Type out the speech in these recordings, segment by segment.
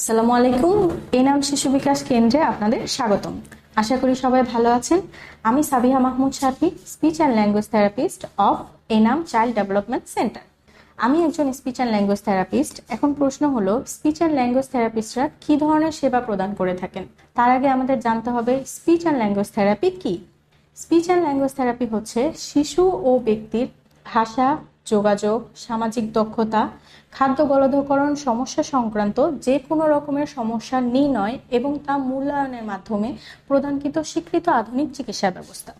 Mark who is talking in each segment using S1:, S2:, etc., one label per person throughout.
S1: আসসালামু আলাইকুম। এই নাম শিশু বিকাশ কেন্দ্রে আপনাদের স্বাগতম। আশা করি সবাই ভালো আছেন। আমি Sabiha Mahmud Shafi speech and language therapist of Enam child development centre. আমি একজন স্পিচ অ্যান্ড ল্যাঙ্গুয়েজ থেরাপিস্ট। এখন প্রশ্ন হলো, স্পিচ অ্যান্ড ল্যাঙ্গুয়েজ থেরাপিস্টরা কী ধরনের সেবা প্রদান করে থাকেন? তার আগে আমাদের জানতে হবে, স্পিচ অ্যান্ড ল্যাঙ্গুয়েজ থেরাপি কী? স্পিচ অ্যান্ড ল্যাঙ্গুয়েজ থেরাপি হচ্ছে শিশু ও ব্যক্তির ভাষা যোগাযোগ, সামাজিক দক্ষতা, খাদ্য গলধকরণ, সমস্যা সংক্রান্ত যে কোনো রকমের সমস্যা নির্ণয় এবং তা মূল্যায়নের মাধ্যমে প্রদানকৃত স্বীকৃত আধুনিক চিকিৎসা ব্যবস্থা।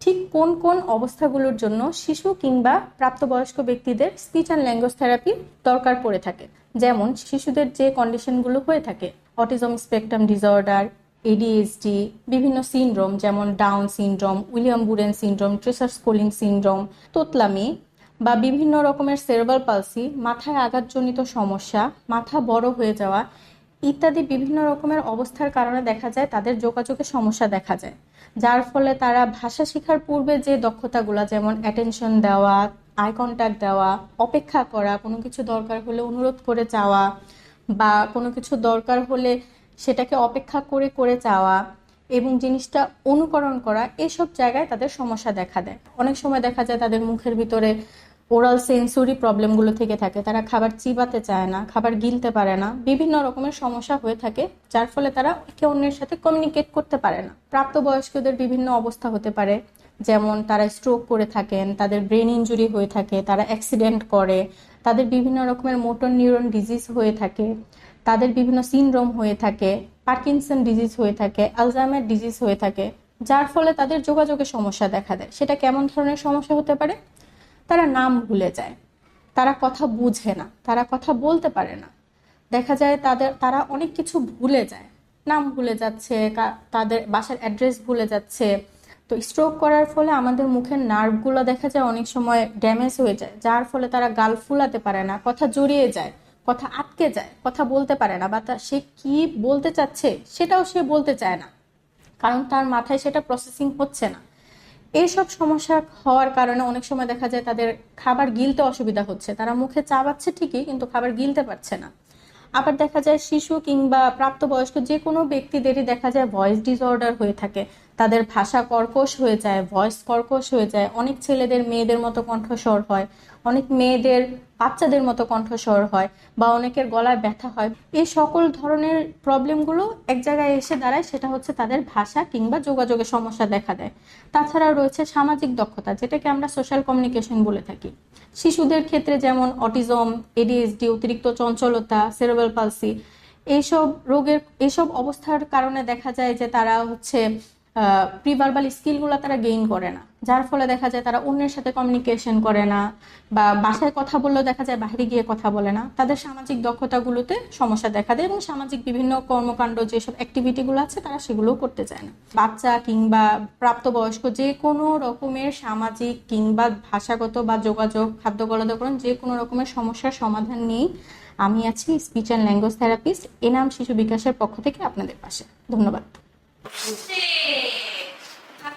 S1: ঠিক কোন কোন অবস্থাগুলোর জন্য শিশু কিংবা প্রাপ্তবয়স্ক ব্যক্তিদের স্পিচ অ্যান্ড ল্যাঙ্গুয়েজ থেরাপি দরকার পড়ে থাকে? যেমন, শিশুদের যে কন্ডিশনগুলো হয়ে থাকে, অটিজম স্পেকট্রাম ডিসঅর্ডার এডিএসডি বিভিন্ন সিনড্রোম যেমন Down syndrome, William Beuren syndrome, Treacher Collins syndrome তোতলামি বা বিভিন্ন রকমের সেরেবাল পালসি মাথায় আঘাতজনিত সমস্যা, মাথা বড় হয়ে যাওয়া ইত্যাদি বিভিন্ন রকমের অবস্থার কারণে দেখা যায় তাদের যোগাযোগের সমস্যা দেখা যায়। যার ফলে তারা ভাষা শেখার পূর্বে যে দক্ষতাগুলো, যেমন অ্যাটেনশন দেওয়া আই কন্ট্যাক্ট দেওয়া, অপেক্ষা করা, কোনো কিছু দরকার হলে অনুরোধ করে চাওয়া বা কোনো কিছু দরকার হলে সেটাকে অপেক্ষা করে করে চাওয়া এবং জিনিসটা অনুকরণ করা, এসব জায়গায় তাদের সমস্যা দেখা দেয়। অনেক সময় দেখা যায় তাদের মুখের ভিতরে ওরাল সেন্সরি প্রবলেমগুলো থেকে থাকে। তারা খাবার চিবাতে চায় না, খাবার গিলতে পারে না, বিভিন্ন রকমের সমস্যা হয়ে থাকে, যার ফলে তারা একে অন্যের সাথে কমিউনিকেট করতে পারে না। প্রাপ্তবয়স্কদের বিভিন্ন অবস্থা হতে পারে, যেমন তারা স্ট্রোক করে থাকেন, তাদের ব্রেন ইনজুরি হয়ে থাকে, তারা অ্যাক্সিডেন্ট করে, তাদের বিভিন্ন রকমের মোটর নিউরন ডিজিজ হয়ে থাকে, তাদের বিভিন্ন সিনড্রোম হয়ে থাকে পার্কিনসন ডিজিজ হয়ে থাকে আলজাইমার ডিজিজ হয়ে থাকে, যার ফলে তাদের যোগাযোগের সমস্যা দেখা দেয়। সেটা কেমন ধরনের সমস্যা হতে পারে? তারা নাম ভুলে যায়। তারা কথা বুঝে না, তারা কথা বলতে পারে না। দেখা যায় তাদের, তারা অনেক কিছু ভুলে যায়। নাম ভুলে যাচ্ছে তাদের বাসার অ্যাড্রেস ভুলে যাচ্ছে। তো স্ট্রোক করার ফলে আমাদের মুখের নার্ভগুলো দেখা যায় অনেক সময় ড্যামেজ হয়ে যায়, যার ফলে তারা গাল ফুলাতে পারে না, কথা জড়িয়ে যায়, কথা আটকে যায়, কথা বলতে পারে না, বা তা- সে কি বলতে চাচ্ছে সেটাও সে বলতে চায় না। কারণ তার মাথায় সেটা প্রসেসিং হচ্ছে না। এইসব সমস্যা হওয়ার কারণে অনেক সময় দেখা যায় তাদের খাবার গিলতে অসুবিধা হচ্ছে। তারা মুখে চাবাচ্ছে ঠিকই, কিন্তু খাবার গিলতে পারছে না। আবার দেখা যায় শিশু কিংবা প্রাপ্তবয়স্ক যে কোনো ব্যক্তিদেরই দেখা যায় ভয়েস ডিসঅর্ডার হয়ে থাকে। তাদের ভাষা কর্কশ হয়ে যায় ভয়েস কর্কশ হয়ে যায়, অনেক ছেলেদের মেয়েদের মতো কণ্ঠস্বর হয়, অনেক মেয়েদের বাচ্চাদের মতো কণ্ঠস্বর হয় বা অনেকের গলায় ব্যথা হয়। এই সকল ধরনের প্রবলেমগুলো এক জায়গায় এসে দাঁড়ায়, সেটা হচ্ছে তাদের ভাষা কিংবা যোগাযোগের সমস্যা দেখা দেয়। তাছাড়া রয়েছে সামাজিক দক্ষতা, যেটাকে আমরা সোশ্যাল কমিউনিকেশন বলে থাকি। শিশুদের ক্ষেত্রে যেমন অটিজম এডিএসডি অতিরিক্ত চঞ্চলতা সেরেব্রাল পালসি এইসব রোগের, এইসব অবস্থার কারণে দেখা যায় যে তারা হচ্ছে প্রিভার্বাল স্কিলগুলো তারা গেইন করে না। যার ফলে দেখা যায় তারা অন্যের সাথে কমিউনিকেশন করে না বা বাসায় কথা বললেও দেখা যায় বাইরে গিয়ে কথা বলে না। তাদের সামাজিক দক্ষতাগুলোতে সমস্যা দেখা দেয় এবং সামাজিক বিভিন্ন কর্মকাণ্ড যেসব অ্যাক্টিভিটিগুলো আছে তারা সেগুলোও করতে চায় না। বাচ্চা কিংবা প্রাপ্তবয়স্ক যে কোনো রকমের সামাজিক কিংবা ভাষাগত বা যোগাযোগ খাদ্য গলদকরণ যে কোনো রকমের সমস্যার সমাধান নিয়েই আমি আছি speech and language therapist Enam শিশু বিকাশের পক্ষ থেকে আপনাদের পাশে। ধন্যবাদ।